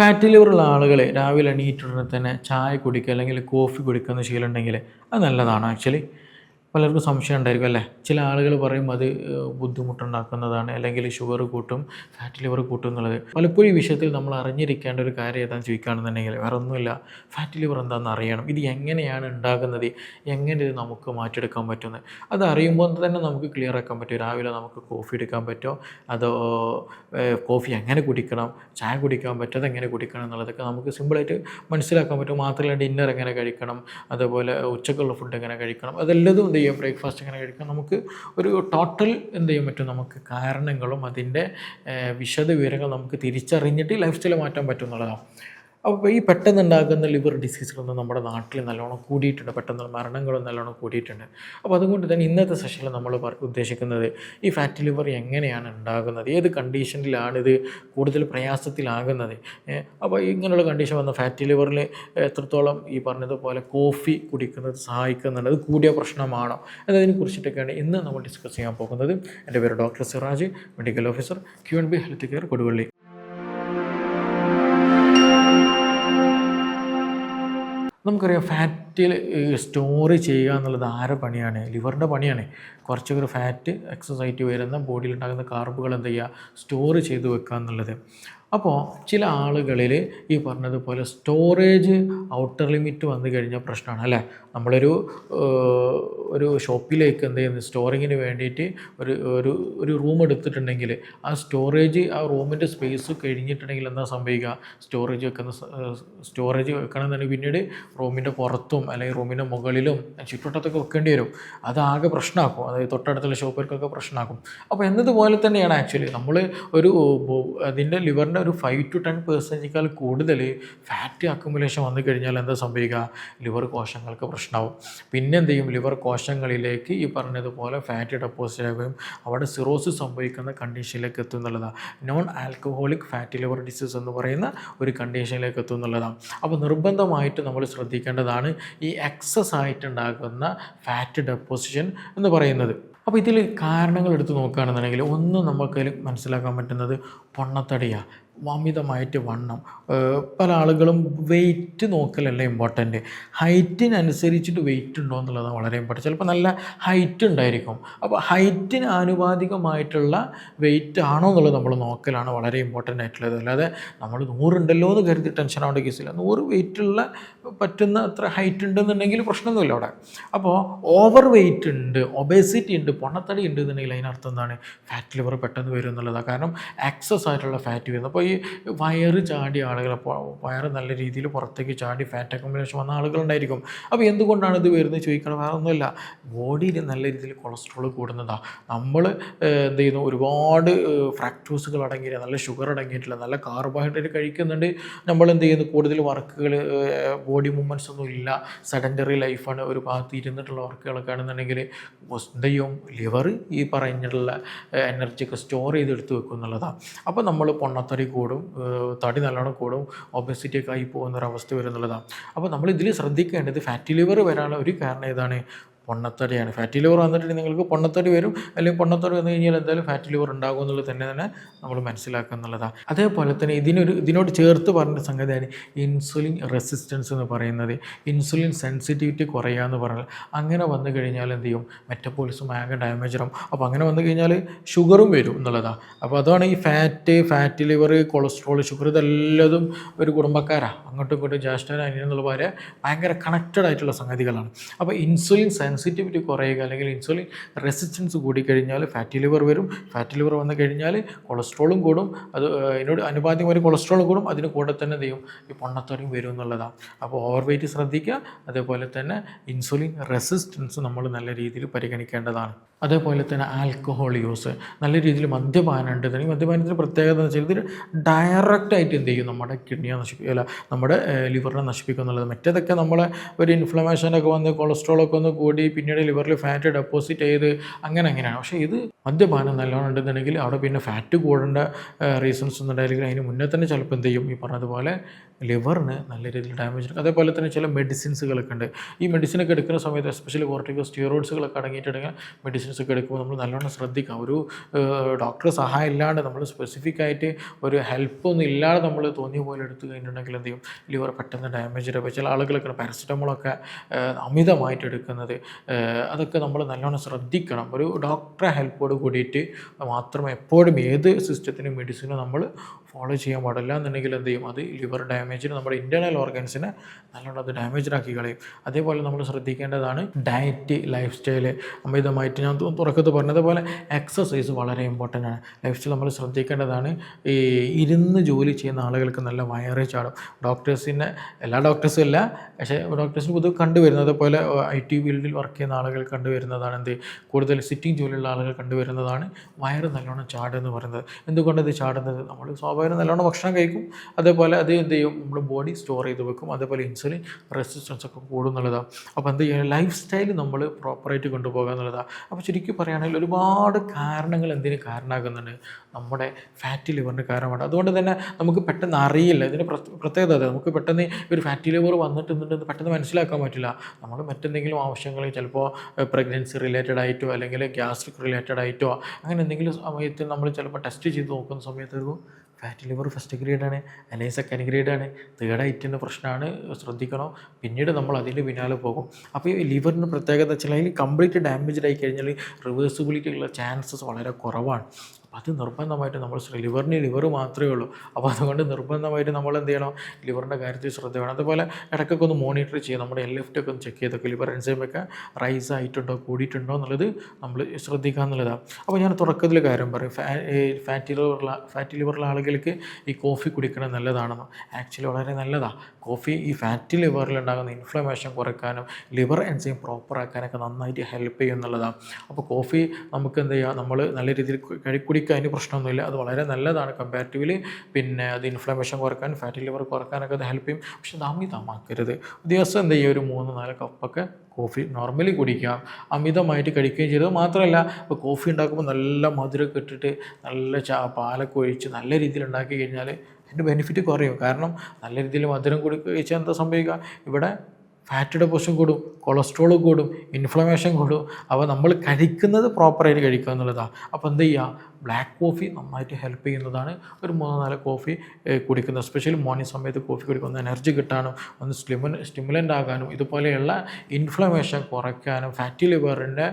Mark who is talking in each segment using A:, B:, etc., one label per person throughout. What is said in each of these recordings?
A: Fatty ലിവറുള്ള ആളുകൾ രാവിലെ എണീറ്റുടനെ തന്നെ ചായ കുടിക്കുക അല്ലെങ്കിൽ കോഫി കുടിക്കുന്ന ശീലമുണ്ടെങ്കിൽ അത് നല്ലതാണ് ആക്ച്വലി പലർക്കും സംശയം ഉണ്ടായിരിക്കും അല്ലേ? ചില ആളുകൾ പറയും അത് ബുദ്ധിമുട്ടുണ്ടാക്കുന്നതാണ് അല്ലെങ്കിൽ ഷുഗർ കൂട്ടും ഫാറ്റ് ലിവർ കൂട്ടും എന്നുള്ളത്. പലപ്പോഴും ഈ വിഷയത്തിൽ നമ്മൾ അറിഞ്ഞിരിക്കേണ്ട ഒരു കാര്യം ഏതാണെന്ന് ചോദിക്കുകയാണെന്നുണ്ടെങ്കിൽ വേറെ ഒന്നുമില്ല. ഫാറ്റ് ലിവർ എന്താണെന്ന് അറിയണം. ഇത് എങ്ങനെയാണ് ഉണ്ടാകുന്നത്? എങ്ങനെ ഇത് നമുക്ക് മാറ്റിയെടുക്കാൻ പറ്റുന്നത് അത് അറിയുമ്പോൾ തന്നെ നമുക്ക് ക്ലിയർ ആക്കാൻ പറ്റും. രാവിലെ നമുക്ക് കോഫി എടുക്കാൻ പറ്റുമോ? അതോ കോഫി എങ്ങനെ കുടിക്കണം? ചായ കുടിക്കാൻ പറ്റും എങ്ങനെ കുടിക്കണം എന്നുള്ളതൊക്കെ നമുക്ക് സിമ്പിളായിട്ട് മനസ്സിലാക്കാൻ പറ്റും. മാത്രമല്ല ഡിന്നർ എങ്ങനെ കഴിക്കണം? അതുപോലെ ഉച്ചക്കുള്ള ഫുഡ് എങ്ങനെ കഴിക്കണം? അതെല്ലതും ചെയ്യും ബ്രേക്ക്ഫാസ്റ്റ് ഇങ്ങനെ കഴിക്കുക നമുക്ക് ഒരു ടോട്ടൽ എന്ത് ചെയ്യാൻ പറ്റും? നമുക്ക് കാരണങ്ങളും അതിന്റെ വിശദ വിവരങ്ങൾ നമുക്ക് തിരിച്ചറിഞ്ഞിട്ട് ലൈഫ് സ്റ്റൈൽ മാറ്റാൻ പറ്റും എന്നുള്ളതാണ്. അപ്പോൾ ഈ പെട്ടെന്ന് ഉണ്ടാകുന്ന ലിവർ ഡിസീസുകളൊന്നും നമ്മുടെ നാട്ടിൽ നല്ലോണം കൂടിയിട്ടുണ്ട്. പെട്ടെന്ന് മരണങ്ങളും നല്ലോണം കൂടിയിട്ടുണ്ട്. അപ്പോൾ അതുകൊണ്ട് തന്നെ ഇന്നത്തെ സെഷനിൽ നമ്മൾ ഉദ്ദേശിക്കുന്നത് ഈ ഫാറ്റ് ലിവർ എങ്ങനെയാണ് ഉണ്ടാകുന്നത്? ഏത് കണ്ടീഷനിലാണ് ഇത് കൂടുതൽ പ്രയാസത്തിലാകുന്നത്? അപ്പോൾ ഇങ്ങനെയുള്ള കണ്ടീഷൻ വന്ന ഫാറ്റ് ലിവറിൽ എത്രത്തോളം ഈ പറഞ്ഞതുപോലെ കോഫി കുടിക്കുന്നത് സഹായിക്കുന്നുണ്ട്? അത് കൂടിയ പ്രശ്നമാണോ? എന്നതിനെ കുറിച്ചിട്ടൊക്കെയാണ് ഇന്ന് നമ്മൾ ഡിസ്കസ് ചെയ്യാൻ പോകുന്നത്. എന്റെ പേര് doctor Siraj medical officer Q N B health care Koduvally. നമുക്കറിയാം ഫാറ്റിൽ സ്റ്റോർ ചെയ്യുക എന്നുള്ളത് ആരുടെ പണിയാണ്? ലിവറിന്റെ പണിയാണ്. കുറച്ചൊക്കെ ഫാറ്റ് എക്സസൈറ്റ് വരുന്ന ബോഡിയിൽ ഉണ്ടാകുന്ന കാർബുകൾ എന്ത് ചെയ്യുക? സ്റ്റോർ ചെയ്ത് വെക്കുക എന്നുള്ളത്. അപ്പോൾ ചില ആളുകളിൽ ഈ പറഞ്ഞതുപോലെ സ്റ്റോറേജ് ഔട്ടർ ലിമിറ്റ് വന്നു കഴിഞ്ഞാൽ പ്രശ്നമാണ് അല്ലേ? നമ്മളൊരു ഒരു ഷോപ്പിലേക്ക് എന്ത് ചെയ്യുന്നത് സ്റ്റോറിങ്ങിന് വേണ്ടിയിട്ട് ഒരു ഒരു ഒരു റൂം എടുത്തിട്ടുണ്ടെങ്കിൽ ആ സ്റ്റോറേജ് ആ റൂമിന്റെ സ്പേസ് കഴിഞ്ഞിട്ടുണ്ടെങ്കിൽ എന്താ സംഭവിക്കുക? സ്റ്റോറേജ് വെക്കുന്ന സ്റ്റോറേജ് വെക്കണമെന്നുണ്ടെങ്കിൽ പിന്നീട് റൂമിന്റെ പുറത്തും അല്ലെങ്കിൽ റൂമിന്റെ മുകളിലും ചുറ്റുവട്ടത്തൊക്കെ വെക്കേണ്ടി വരും. അതാകെ പ്രശ്നമാക്കും അതായത് തൊട്ടടുത്തുള്ള ഷോപ്പുകൾക്കൊക്കെ പ്രശ്നമാക്കും അപ്പോൾ എന്നതുപോലെ തന്നെയാണ് ആക്ച്വലി നമ്മൾ ഒരു അതിന്റെ ലിവറിന്റെ ഒരു ഫൈവ് ടു ടെൻ പെർസെന്റേക്കാൾ കൂടുതൽ ഫാറ്റ് അക്കുമുലേഷൻ വന്നു കഴിഞ്ഞാൽ എന്താ സംഭവിക്കുക? ലിവർ കോശങ്ങൾക്ക് പ്രശ്നമാവും. പിന്നെ എന്ത് ചെയ്യും? ലിവർ കോശങ്ങളിലേക്ക് ഈ പറഞ്ഞതുപോലെ ഫാറ്റ് ഡെപ്പോസിറ്റ് ആകുകയും അവിടെ സിറോസ് സംഭവിക്കുന്ന കണ്ടീഷനിലേക്ക് എത്തും എന്നുള്ളതാണ്. Non alcoholic fat liver disease എന്ന് പറയുന്ന ഒരു കണ്ടീഷനിലേക്ക് എത്തും എന്നുള്ളതാണ്. അപ്പോൾ നിർബന്ധമായിട്ട് നമ്മൾ ശ്രദ്ധിക്കേണ്ടതാണ് ഈ എക്സസ് ആയിട്ടുണ്ടാകുന്ന ഫാറ്റ് ഡെപ്പോസിഷൻ എന്ന് പറയുന്നത്. അപ്പോൾ ഇതിൽ കാരണങ്ങൾ എടുത്ത് നോക്കുകയാണെന്നുണ്ടെങ്കിൽ ഒന്ന് നമുക്ക് മനസ്സിലാക്കാൻ പറ്റുന്നത് പൊണ്ണത്തടിയാണ് അമിതമായിട്ട് വണ്ണം. പല ആളുകളും വെയിറ്റ് നോക്കലല്ല ഇമ്പോർട്ടന്റ് ഹൈറ്റിനനുസരിച്ചിട്ട് വെയിറ്റ് ഉണ്ടോ എന്നുള്ളതാണ് വളരെ ഇമ്പോർട്ടന്റ് ചിലപ്പോൾ നല്ല ഹൈറ്റ് ഉണ്ടായിരിക്കും. അപ്പോൾ ഹൈറ്റിന് ആനുപാതികമായിട്ടുള്ള വെയിറ്റ് ആണോ എന്നുള്ളത് നമ്മൾ നോക്കലാണ് വളരെ ഇമ്പോർട്ടന്റ് ആയിട്ടുള്ളത്. അല്ലാതെ നമ്മൾ നൂറുണ്ടല്ലോ എന്ന് കരുതി ടെൻഷൻ ആവേണ്ട കേസില്ല നൂറ് വെയിറ്റുള്ള പറ്റുന്ന അത്ര ഹൈറ്റ് ഉണ്ടെന്നുണ്ടെങ്കിൽ പ്രശ്നമൊന്നുമില്ല അവിടെ. അപ്പോൾ ഓവർ വെയിറ്റ് ഉണ്ട് ഒബേസിറ്റി ഉണ്ട് പൊണ്ണത്തടി ഉണ്ട് എന്നുണ്ടെങ്കിൽ അതിനർത്ഥം എന്താണ്? ഫാറ്റ് ലിവർ പെട്ടെന്ന് വരും എന്നുള്ളതാണ്. കാരണം ആക്സസ് ആയിട്ടുള്ള ഫാറ്റ് വരുന്നത് അപ്പോൾ വയറ് ചാടിയ ആളുകൾ വയറ് നല്ല രീതിയിൽ പുറത്തേക്ക് ചാടി ഫാറ്റ് അക്കോമിനേഷൻ വന്ന ആളുകളുണ്ടായിരിക്കും. അപ്പോൾ എന്തുകൊണ്ടാണ് ഇത് വരുന്നത് ചോദിക്കണം വേറെ ഒന്നുമില്ല ബോഡിയിൽ നല്ല രീതിയിൽ കൊളസ്ട്രോൾ കൂടുന്നതാണ് നമ്മൾ എന്ത് ചെയ്യുന്നു? ഒരുപാട് ഫ്രാക്ടോസുകൾ അടങ്ങിയ നല്ല ഷുഗർ അടങ്ങിയിട്ടില്ല നല്ല കാർബോഹൈഡ്രേറ്റ് കഴിക്കുന്നുണ്ട്. നമ്മൾ എന്ത് ചെയ്യുന്നു? കൂടുതൽ വർക്കുകൾ ബോഡി മൂവ്മെന്റ്സ് ഒന്നും ഇല്ല. സെഡന്ററി ലൈഫാണ് ഒരു ഭാഗത്ത് ഇരുന്നിട്ടുള്ള വർക്കുകളൊക്കെ ആണെന്നുണ്ടെങ്കിൽ എന്ത് ചെയ്യും? ലിവർ ഈ പറഞ്ഞിട്ടുള്ള എനർജിയൊക്കെ സ്റ്റോർ ചെയ്തെടുത്ത് വെക്കും എന്നുള്ളതാണ് അപ്പോൾ നമ്മൾ പൊണ്ണത്തടി കൂടും തടി നല്ലോണം കൂടും ഒബസിറ്റി ഒക്കെ ആയി പോകുന്ന ഒരു വരും അപ്പോൾ നമ്മൾ ഇതിൽ ശ്രദ്ധിക്കേണ്ടത് ഫാറ്റി ലിവർ വരാനുള്ള ഒരു കാരണം ഏതാണ്? പൊണ്ണത്തടിയാണ് ഫാറ്റി ലിവർ വന്നിട്ടുണ്ടെങ്കിൽ നിങ്ങൾക്ക് പൊണ്ണത്തടി വരും. അല്ലെങ്കിൽ പൊണ്ണത്തടി വന്നു കഴിഞ്ഞാൽ എന്തായാലും ഫാറ്റി ലിവർ ഉണ്ടാകും എന്നുള്ളത് തന്നെ തന്നെ നമ്മൾ മനസ്സിലാക്കുക എന്നുള്ളതാണ് അതേപോലെ തന്നെ ഇതിനൊരു ഇതിനോട് ചേർത്ത് പറഞ്ഞ സംഗതിയാണ് ഇൻസുലിൻ റെസിസ്റ്റൻസ് എന്ന് പറയുന്നത്. ഇൻസുലിൻ സെൻസിറ്റിവിറ്റി കുറയുക എന്ന് പറഞ്ഞാൽ അങ്ങനെ വന്നു കഴിഞ്ഞാൽ എന്ത് ചെയ്യും? മെറ്റബോളിസം ആകെ ഡാമേജറും അപ്പോൾ അങ്ങനെ വന്നു കഴിഞ്ഞാൽ ഷുഗറും വരും എന്നുള്ളതാണ് അപ്പോൾ അതാണ് ഈ fat fat liver cholesterol sugar ഇതെല്ലതും ഒരു കുടുംബക്കാരാണ് അങ്ങോട്ടും ഇങ്ങോട്ടും ജ്യേഷ്ഠൻ അനിയനുള്ള പോലെ ഭയങ്കര കണക്റ്റഡ് ആയിട്ടുള്ള സംഗതികളാണ്. അപ്പോൾ ഇൻസുലിൻ സെൻസിറ്റിവിറ്റി കുറയുക അല്ലെങ്കിൽ ഇൻസുലിൻ റെസിസ്റ്റൻസ് കൂടിക്കഴിഞ്ഞാൽ ഫാറ്റി ലിവർ വരും. ഫാറ്റി ലിവർ വന്നു കഴിഞ്ഞാൽ കൊളസ്ട്രോളും കൂടും. അത് അതിനോട് അനുപാതികമായി കൊളസ്ട്രോളും കൂടും. അതിന് കൂടെ തന്നെ ചെയ്യും? ഈ പൊണ്ണത്തടിയും വരും എന്നുള്ളതാണ് അപ്പോൾ ഓവർ വെയിറ്റ് ശ്രദ്ധിക്കുക. അതേപോലെ തന്നെ ഇൻസുലിൻ റെസിസ്റ്റൻസ് നമ്മൾ നല്ല രീതിയിൽ പരിഗണിക്കേണ്ടതാണ്. അതേപോലെ തന്നെ ആൽക്കഹോൾ യൂസ് നല്ല രീതിയിൽ മദ്യപാനം ഉണ്ട് ഈ മദ്യപാനത്തിന് പ്രത്യേകത എന്ന് വെച്ചാൽ ഇത് ഡയറക്റ്റായിട്ട് എന്ത് ചെയ്യും? നമ്മുടെ കിഡ്നിയെ നശിപ്പിക്കുക അല്ല നമ്മുടെ ലിവറിനെ നശിപ്പിക്കുക എന്നുള്ളത്. മറ്റേതൊക്കെ നമ്മളെ ഒരു ഇൻഫ്ലമേഷനൊക്കെ വന്ന് കൊളസ്ട്രോളൊക്കെ ഒന്ന് കൂടി പിന്നീട് ലിവറിൽ ഫാറ്റ് ഡെപ്പോസിറ്റ് ചെയ്ത് അങ്ങനെ അങ്ങനെയാണ്. പക്ഷേ ഇത് മദ്യപാനം നല്ലോണം ഉണ്ടെന്നുണ്ടെങ്കിൽ അവിടെ പിന്നെ ഫാറ്റ് കൂടേണ്ട റീസൺസ് ഒന്നും ഉണ്ടായില്ലെങ്കിൽ അതിന് മുന്നേ തന്നെ ചിലപ്പോൾ എന്ത് ചെയ്യും? ഈ പറഞ്ഞതുപോലെ ലിവറിന് നല്ല രീതിയിൽ ഡാമേജ് എടുക്കും അതേപോലെ തന്നെ ചില മെഡിസിൻസുകളൊക്കെ ഉണ്ട്. ഈ മെഡിസിനൊക്കെ എടുക്കുന്ന സമയത്ത് എസ്പെഷ്യലി കോർട്ടിക്കോ സ്റ്റിറോയിഡ്സുകളൊക്കെ അടങ്ങിയിട്ടുണ്ടെങ്കിൽ മെഡിസിൻസ് ഒക്കെ എടുക്കുമ്പോൾ നമ്മൾ നല്ലോണം ശ്രദ്ധിക്കാം. ഒരു ഡോക്ടർ സഹായം ഇല്ലാണ്ട് നമ്മൾ സ്പെസിഫിക് ആയിട്ട് ഒരു ഹെൽപ്പ് ഒന്നും ഇല്ലാതെ നമ്മൾ തോന്നിയ പോലെ എടുത്തു കഴിഞ്ഞിട്ടുണ്ടെങ്കിൽ എന്ത് ചെയ്യും? ലിവർ പെട്ടെന്ന് ഡാമേജ് അപ്പോൾ ചില ആളുകളൊക്കെ പാരസെറ്റമോളൊക്കെ അമിതമായിട്ട് എടുക്കുന്നത് അതൊക്കെ നമ്മൾ നല്ലോണം ശ്രദ്ധിക്കണം. ഒരു ഡോക്ടറെ ഹെൽപ്പോട് കൂടിയിട്ട് മാത്രം എപ്പോഴും ഏത് സിസ്റ്റത്തിനും മെഡിസിനും നമ്മൾ ഫോളോ ചെയ്യാൻ പാടില്ല എന്നുണ്ടെങ്കിൽ എന്ത് ചെയ്യും? അത് ലിവർ ഡാമേജിന് നമ്മുടെ ഇന്റേർണൽ ഓർഗൻസിനെ നല്ലോണം അത് ഡാമേജിനാക്കി കളയും. അതേപോലെ നമ്മൾ ശ്രദ്ധിക്കേണ്ടതാണ് ഡയറ്റ് ലൈഫ് സ്റ്റൈൽ അമിതമായിട്ട് ഞാൻ തുറക്കത്ത് പറഞ്ഞതുപോലെ എക്സസൈസ് വളരെ ഇമ്പോർട്ടന്റ് ആണ്. ലൈഫ് സ്റ്റൈൽ നമ്മൾ ശ്രദ്ധിക്കേണ്ടതാണ്. ഈ ഇരുന്ന് ജോലി ചെയ്യുന്ന ആളുകൾക്ക് നല്ല വയറേ ചാടും. ഡോക്ടേഴ്സിന്റെ എല്ലാ ഡോക്ടേഴ്സും ഇല്ല പക്ഷേ ഡോക്ടേഴ്സിന് പൊതുവെ കണ്ടുവരുന്നത് അതുപോലെ ഐ ടി ഫീൽഡിൽ വർക്ക് ചെയ്യുന്ന ആളുകൾ കണ്ടുവരുന്നതാണ് എന്ത്? കൂടുതൽ സിറ്റിംഗ് ജോലിയുള്ള ആളുകൾ കണ്ടുവരുന്നതാണ് വയറ് നല്ലോണം ചാടെന്ന് പറയുന്നത്. എന്തുകൊണ്ട് ഇത് ചാടുന്നത്? നമ്മൾ സ്വാഭാവികം നല്ലോണം ഭക്ഷണം കഴിക്കും. അതേപോലെ അത് എന്ത് ചെയ്യും? നമ്മുടെ ബോഡി സ്റ്റോർ ചെയ്ത് വെക്കും. അതേപോലെ ഇൻസുലിൻ റെസിസ്റ്റൻസ് ഒക്കെ കൂടും എന്നുള്ളതാണ് അപ്പോൾ എന്ത് ചെയ്യുക ലൈഫ് സ്റ്റൈൽ നമ്മൾ പ്രോപ്പറായിട്ട് കൊണ്ടുപോകുക എന്നുള്ളതാണ് അപ്പോൾ ശരിക്കും പറയുകയാണെങ്കിൽ ഒരുപാട് കാരണങ്ങൾ എന്തിന് കാരണമാകുന്നുണ്ട് നമ്മുടെ ഫാറ്റി ലിവറിന് കാരണമാണ്. അതുകൊണ്ട് തന്നെ നമുക്ക് പെട്ടെന്ന് അറിയില്ല. പ്രത്യ- പ്രത്യേകത അതെ. നമുക്ക് പെട്ടെന്ന് ഒരു ഫാറ്റി ലിവർ വന്നിട്ടുണ്ടെന്ന് പെട്ടെന്ന് മനസ്സിലാക്കാൻ പറ്റില്ല. നമ്മൾ മറ്റെന്തെങ്കിലും ആവശ്യങ്ങൾ ചിലപ്പോൾ പ്രഗ്നൻസി റിലേറ്റഡ് ആയിട്ടോ അല്ലെങ്കിൽ ഗ്യാസ്ട്രിക് റിലേറ്റഡ് ആയിട്ടോ അങ്ങനെ എന്തെങ്കിലും സമയത്ത് നമ്മൾ ചിലപ്പോൾ ടെസ്റ്റ് ചെയ്ത് നോക്കുന്ന സമയത്ത് ഫാറ്റി ലിവർ ഫസ്റ്റ് ഗ്രേഡാണ് അല്ലെങ്കിൽ സെക്കൻഡ് ആണ് തേർഡ് ഐറ്റിന്റെ പ്രശ്നമാണ് ശ്രദ്ധിക്കണം. പിന്നീട് നമ്മൾ അതിന്റെ പിന്നാലെ പോകും. അപ്പോൾ ഈ ലിവറിന് പ്രത്യേകത വെച്ചാൽ കംപ്ലീറ്റ് ഡാമേജ് ആയി കഴിഞ്ഞാൽ റിവേഴ്സിബിലിറ്റി ഉള്ള ചാൻസസ് വളരെ കുറവാണ്. അത് നിർബന്ധമായിട്ട് നമ്മൾ ലിവറിന് ലിവർ മാത്രമേ ഉള്ളൂ. അപ്പോൾ അതുകൊണ്ട് നിർബന്ധമായിട്ട് നമ്മൾ എന്ത് ചെയ്യണം? ലിവറിന്റെ കാര്യത്തിൽ ശ്രദ്ധ വേണം. അതുപോലെ ഇടയ്ക്കൊക്കെ ഒന്ന് മോണിറ്റർ ചെയ്യുക നമ്മുടെ എൽ എഫ് ഒക്കെ ഒന്ന് ചെക്ക് ചെയ്തൊക്കെ ലിവർ എൻസൈമൊക്കെ റൈസ് ആയിട്ടുണ്ടോ കൂടിയിട്ടുണ്ടോ എന്നുള്ളത് നമ്മൾ ശ്രദ്ധിക്കുക എന്നുള്ളതാണ് അപ്പോൾ ഞാൻ തുടക്കത്തിൽ കാര്യം പറയും. ഫാ ഫാറ്റി ലിവറുള്ള ഫാറ്റി ലിവറുള്ള ആളുകൾക്ക് ഈ കോഫി കുടിക്കണം നല്ലതാണെന്ന്. ആക്ച്വലി വളരെ നല്ലതാണ് കോഫി ഈ ഫാറ്റി ലിവറിൽ ഉണ്ടാകുന്ന ഇൻഫ്ലമേഷൻ കുറയ്ക്കാനും ലിവർ എൻസൈം പ്രോപ്പറാക്കാനൊക്കെ നന്നായിട്ട് ഹെൽപ്പ് ചെയ്യും എന്നുള്ളതാണ് അപ്പോൾ കോഫി നമുക്ക് എന്ത് ചെയ്യുക നമ്മൾ നല്ല രീതിയിൽ കഴി കുടിക്കുക അതിന് പ്രശ്നമൊന്നുമില്ല. അത് വളരെ നല്ലതാണ് കമ്പാരിറ്റീവ്ലി പിന്നെ അത് ഇൻഫ്ലമേഷൻ കുറയ്ക്കാൻ ഫാറ്റി ലിവർ കുറക്കാനൊക്കെ അത് ഹെൽപ്പ് ചെയ്യും. പക്ഷെ അമിതമാക്കരുത്. ദിവസം എന്താ ചെയ്യുക ഒരു മൂന്ന് നാല് കപ്പൊക്കെ കോഫി നോർമലി കുടിക്കാം അമിതമായിട്ട് കഴിക്കുകയും ചെയ്തത് മാത്രമല്ല ഇപ്പോൾ കോഫി ഉണ്ടാക്കുമ്പോൾ നല്ല മധുരമൊക്കെ ഇട്ടിട്ട് നല്ല ചാ പാലൊക്കെ ഒഴിച്ച് നല്ല രീതിയിൽ ഉണ്ടാക്കി കഴിഞ്ഞാൽ അതിന്റെ ബെനിഫിറ്റ് കുറയും. കാരണം നല്ല രീതിയിൽ മധുരം കുടി കഴിച്ചാൽ എന്താ സംഭവിക്കുക? ഇവിടെ ഫാറ്റ് ഡെപ്പോസിഷൻ കൂടും കൊളസ്ട്രോൾ കൂടും ഇൻഫ്ലമേഷൻ കൂടും. അപ്പോൾ നമ്മൾ കഴിക്കുന്നത് പ്രോപ്പറായിട്ട് കഴിക്കുക എന്നുള്ളതാണ് അപ്പോൾ എന്ത് ചെയ്യുക? ബ്ലാക്ക് കോഫി നന്നായിട്ട് ഹെൽപ്പ് ചെയ്യുന്നതാണ് ഒരു മൂന്നോ നാല് കോഫി കുടിക്കുന്നത്. എസ്പെഷ്യലി മോർണിംഗ് സമയത്ത് കോഫി കുടിക്കുന്ന എനർജി കിട്ടാനും ഒന്ന് സ്റ്റിമു സ്റ്റിമുലന്റ് ആകാനും ഇതുപോലെയുള്ള ഇൻഫ്ലമേഷൻ കുറയ്ക്കാനും ഫാറ്റി ലിവറിന്റെ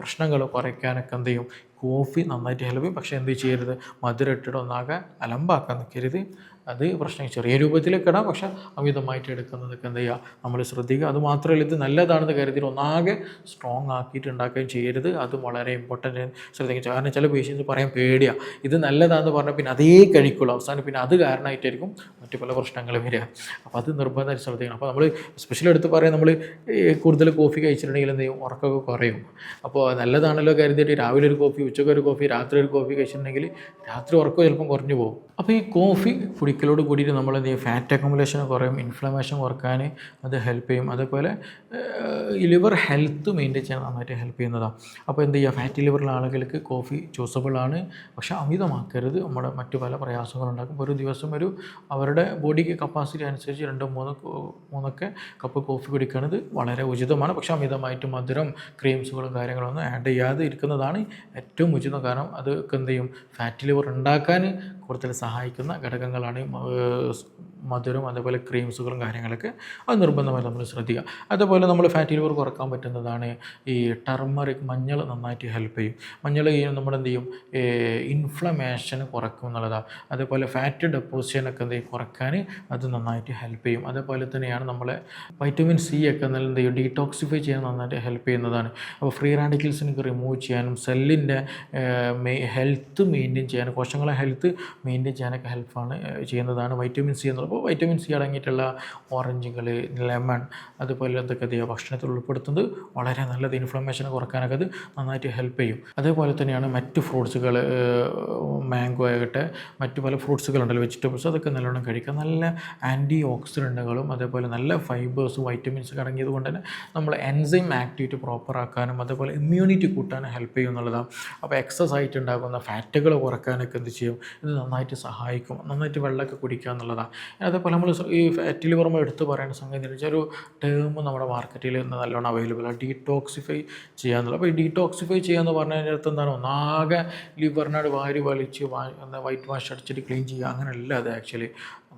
A: പ്രശ്നങ്ങൾ കുറയ്ക്കാനൊക്കെ എന്ത് ചെയ്യും? കോഫി നന്നായിട്ട് ഹെൽപ്പ് പക്ഷേ എന്ത് ചെയ്യരുത്? മധുരം ഇട്ടിട്ട് ഒന്നാകെ അലമ്പാക്കാൻ നിൽക്കരുത്. അത് പ്രശ്നം ചെറിയ രൂപത്തിലൊക്കെ ഇടാം. പക്ഷേ അമിതമായിട്ട് എടുക്കുന്നതൊക്കെ എന്ത് ചെയ്യുക? നമ്മൾ ശ്രദ്ധിക്കുക. അത് മാത്രമല്ല ഇത് നല്ലതാണെന്ന് കരുതി ഒന്നാകെ സ്ട്രോങ് ആക്കിയിട്ട് ഉണ്ടാക്കുകയും ചെയ്യരുത്. അത് വളരെ ഇമ്പോർട്ടന്റ് ശ്രദ്ധിക്കുക. കാരണം ചില പേഷ്യൻസ് പറയാൻ പേടിയാണ് ഇത് നല്ലതാണെന്ന് പറഞ്ഞാൽ പിന്നെ അതേ കഴിക്കുള്ളൂ. അവസാനം പിന്നെ അത് കാരണമായിട്ടായിരിക്കും മറ്റു പല പ്രശ്നങ്ങളും വരിക അപ്പോൾ അത് നിർബന്ധമായിട്ട് ശ്രദ്ധിക്കണം അപ്പോൾ നമ്മൾ സ്പെഷ്യൽ എടുത്ത് പറയാം നമ്മൾ കൂടുതൽ കോഫി കഴിച്ചിട്ടുണ്ടെങ്കിൽ എന്ത് ചെയ്യും? ഉറക്കമൊക്കെ കുറയും. അപ്പോൾ നല്ലതാണല്ലോ കരുതിയിട്ട് രാവിലെ ഒരു കോഫി ഉച്ചയ്ക്ക് ഒരു കോഫി രാത്രി ഒരു കോഫി കഴിച്ചിട്ടുണ്ടെങ്കിൽ രാത്രി ഉറക്കം ചിലപ്പം കുറഞ്ഞു പോകും. അപ്പോൾ ഈ കോഫി കുടിക്കലോട് കൂടിയിട്ട് നമ്മൾ എന്ത് ചെയ്യും? ഫാറ്റ് അക്കോമുലേഷൻ കുറയും ഇൻഫ്ലമേഷൻ കുറയ്ക്കാൻ അത് ഹെൽപ്പ് ചെയ്യും. അതേപോലെ ലിവർ ഹെൽത്ത് മെയിന്റെയിൻ ചെയ്യാൻ നന്നായിട്ട് ഹെൽപ്പ് ചെയ്യുന്നതാണ് അപ്പോൾ എന്ത് ചെയ്യുക? ഫാറ്റി ലിവറുള്ള ആളുകൾക്ക് കോഫി ചൂസബിൾ ആണ്. പക്ഷെ അമിതമാക്കരുത്. നമ്മുടെ മറ്റു പല പ്രയാസങ്ങളുണ്ടാക്കും ഒരു ദിവസം ഒരു അവരുടെ ബോഡിക്ക് കപ്പാസിറ്റി അനുസരിച്ച് രണ്ടോ മൂന്നോ മൂന്നൊക്കെ കപ്പ് കോഫി കുടിക്കുന്നത് വളരെ ഉചിതമാണ്. പക്ഷേ അമിതമായിട്ട് മധുരം ക്രീംസുകളും കാര്യങ്ങളൊന്നും ആഡ് ചെയ്യാതെ ഇരിക്കുന്നതാണ് ഏറ്റവും ഉചിതം. കാരണം അത് എന്ത് ചെയ്യും? ഫാറ്റ് ലിവർ ഉണ്ടാക്കാൻ കൂടുതൽ സഹായിക്കുന്ന ഘടകങ്ങളാണ് മധുരം അതേപോലെ ക്രീംസുകളും കാര്യങ്ങളൊക്കെ അത് നിർബന്ധമായി നമ്മൾ ശ്രദ്ധിക്കുക. അതേപോലെ നമ്മൾ ഫാറ്റി ലിവർ കുറയ്ക്കാൻ പറ്റുന്നതാണ് ഈ ടർമറിക് മഞ്ഞൾ നന്നായിട്ട് ഹെൽപ്പ് ചെയ്യും. മഞ്ഞൾ നമ്മൾ എന്ത് ചെയ്യും? ഇൻഫ്ലമേഷൻ കുറക്കും എന്നുള്ളതാണ് അതേപോലെ ഫാറ്റ് ഡെപ്പോസിഷനൊക്കെ എന്ത് ചെയ്യും? കുറയ്ക്കാൻ അത് നന്നായിട്ട് ഹെൽപ്പ് ചെയ്യും. അതേപോലെ തന്നെയാണ് നമ്മളെ വൈറ്റമിൻ സി ഒക്കെ നല്ല എന്ത് ചെയ്യും? ഡീടോക്സിഫൈ ചെയ്യാൻ നന്നായിട്ട് ഹെൽപ്പ് ചെയ്യുന്നതാണ്. അപ്പോൾ ഫ്രീ റാഡിക്കൽസിനൊക്കെ റിമൂവ് ചെയ്യാനും സെല്ലിന്റെ ഹെൽത്ത് മെയിന്റെയിൻ ചെയ്യാനും കോശങ്ങളെ ഹെൽത്ത് മെയിന്റെയിൻ ചെയ്യാനൊക്കെ ഹെൽപ്പാണ് ചെയ്യുന്നതാണ് വൈറ്റമിൻ സി എന്നുള്ളത്. അപ്പോൾ വൈറ്റമിൻ സി അടങ്ങിയിട്ടുള്ള ഓറഞ്ചുകൾ ലെമൺ അതുപോലെ എന്തൊക്കെ ചെയ്യുക ഭക്ഷണത്തിൽ ഉൾപ്പെടുത്തുന്നത് വളരെ നല്ലത് ഇൻഫ്ലമേഷൻ കുറക്കാനൊക്കെ അത് നന്നായിട്ട് ഹെൽപ്പ് ചെയ്യും. അതേപോലെ തന്നെയാണ് മറ്റ് ഫ്രൂട്ട്സുകൾ മാംഗോ ആകട്ടെ മറ്റു പല ഫ്രൂട്ട്സുകളുണ്ടല്ലോ വെജിറ്റബിൾസ് അതൊക്കെ നല്ലോണം കഴിക്കുക. നല്ല ആന്റി ഓക്സിഡന്റുകളും അതേപോലെ നല്ല ഫൈബേഴ്സും വൈറ്റമിൻസ് അടങ്ങിയത് കൊണ്ട് തന്നെ നമ്മൾ എൻസൈം ആക്ടിവിറ്റി പ്രോപ്പറാക്കാനും അതേപോലെ ഇമ്മ്യൂണിറ്റി കൂട്ടാനും ഹെൽപ്പ് ചെയ്യും എന്നുള്ളതാണ് അപ്പോൾ എക്സസ് ആയിട്ട് ഉണ്ടാകുന്ന ഫാറ്റുകൾ കുറക്കാനൊക്കെ എന്ത് ചെയ്യും? ഇത് നന്നായിട്ട് സഹായിക്കും നന്നായിട്ട് വെള്ളമൊക്കെ കുടിക്കുക എന്നുള്ളതാണ്. അതേപോലെ നമ്മൾ ഈ ഫാറ്റിൽ പുറമെ എടുത്തു പറയുന്ന സംഗതി എന്ന് വെച്ചാൽ ഒരു ടേം നമ്മുടെ മാർക്കറ്റിൽ ഇന്ന് നല്ലോണം അവൈലബിൾ ആണ്. ഡീടോക്സിഫൈ ചെയ്യാന്നുള്ളത് അപ്പോൾ ഈ ഡീടോക്സിഫൈ ചെയ്യാന്ന് പറഞ്ഞതിന്റെ അടുത്ത് എന്താണ്? ഒന്നാകെ ലിവറിനോട് വാരി വലിച്ച് വൈറ്റ് വാഷ് അടിച്ചിട്ട് ക്ലീൻ ചെയ്യുക. അങ്ങനെയല്ല അത് ആക്ച്വലി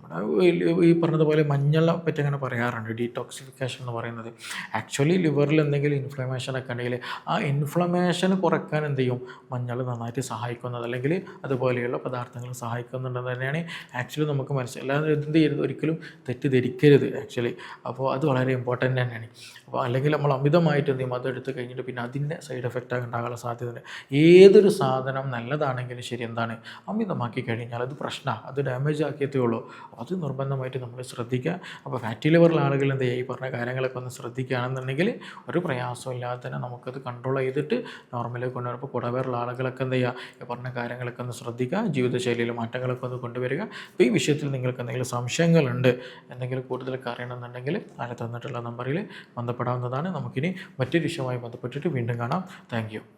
A: നമ്മുടെ ഈ- പറഞ്ഞതുപോലെ മഞ്ഞളെ പറ്റി അങ്ങനെ പറയാറുണ്ട്. ഡീടോക്സിഫിക്കേഷൻ എന്ന് പറയുന്നത്. ആക്ച്വലി ലിവറിൽ എന്തെങ്കിലും ഇൻഫ്ലമേഷൻ ഒക്കെ ഉണ്ടെങ്കിൽ ആ ഇൻഫ്ലമേഷൻ കുറയ്ക്കാൻ എന്ത് ചെയ്യും? മഞ്ഞൾ നന്നായിട്ട് സഹായിക്കുന്നത് അല്ലെങ്കിൽ അതുപോലെയുള്ള പദാർത്ഥങ്ങൾ സഹായിക്കുന്നുണ്ടെന്ന് തന്നെയാണ് ആക്ച്വലി നമുക്ക് മനസ്സിലായി അല്ലാതെ എന്ത് ചെയ്യരുത്? ഒരിക്കലും തെറ്റിദ്ധരിക്കരുത് ആക്ച്വലി അപ്പോൾ അത് വളരെ ഇമ്പോർട്ടന്റ് തന്നെയാണ്. അപ്പോൾ അല്ലെങ്കിൽ നമ്മൾ അമിതമായിട്ട് എന്ത് ചെയ്യും? അതെടുത്ത് കഴിഞ്ഞിട്ട് പിന്നെ അതിന്റെ സൈഡ് എഫക്റ്റ് ഉണ്ടാകാനുള്ള സാധ്യതയുണ്ട്. ഏതൊരു സാധനം നല്ലതാണെങ്കിലും ശരി എന്താണ്? അമിതമാക്കി കഴിഞ്ഞാൽ അത് പ്രശ്നമാണ്. അത് ഡാമേജ് ആക്കിയതേ ഉള്ളൂ. അത് നിർബന്ധമായിട്ട് നമ്മൾ ശ്രദ്ധിക്കുക. അപ്പോൾ ഫാറ്റി ലിവറിലെ ആളുകൾ എന്ത് ചെയ്യുക ഈ പറഞ്ഞ കാര്യങ്ങളൊക്കെ ഒന്ന് ശ്രദ്ധിക്കുകയാണെന്നുണ്ടെങ്കിൽ ഒരു പ്രയാസവും ഇല്ലാതെ തന്നെ നമുക്കത് കൺട്രോൾ ചെയ്തിട്ട് നോർമലിൽ കൊണ്ടുവരും അപ്പോൾ കുടവേറുള്ള ആളുകളൊക്കെ എന്ത് ചെയ്യുക? ഈ പറഞ്ഞ കാര്യങ്ങളൊക്കെ ഒന്ന് ശ്രദ്ധിക്കുക. ജീവിതശൈലിയിൽ മാറ്റങ്ങളൊക്കെ ഒന്ന് കൊണ്ടുവരിക. അപ്പോൾ ഈ വിഷയത്തിൽ നിങ്ങൾക്ക് എന്തെങ്കിലും സംശയങ്ങളുണ്ട് എന്തെങ്കിലും കൂടുതലൊക്കെ അറിയണമെന്നുണ്ടെങ്കിൽ താഴെ തന്നിട്ടുള്ള നമ്പറിൽ ബന്ധപ്പെടാവുന്നതാണ്. നമുക്കിനി മറ്റൊരു വിഷയവുമായി ബന്ധപ്പെട്ടിട്ട് വീണ്ടും കാണാം. താങ്ക്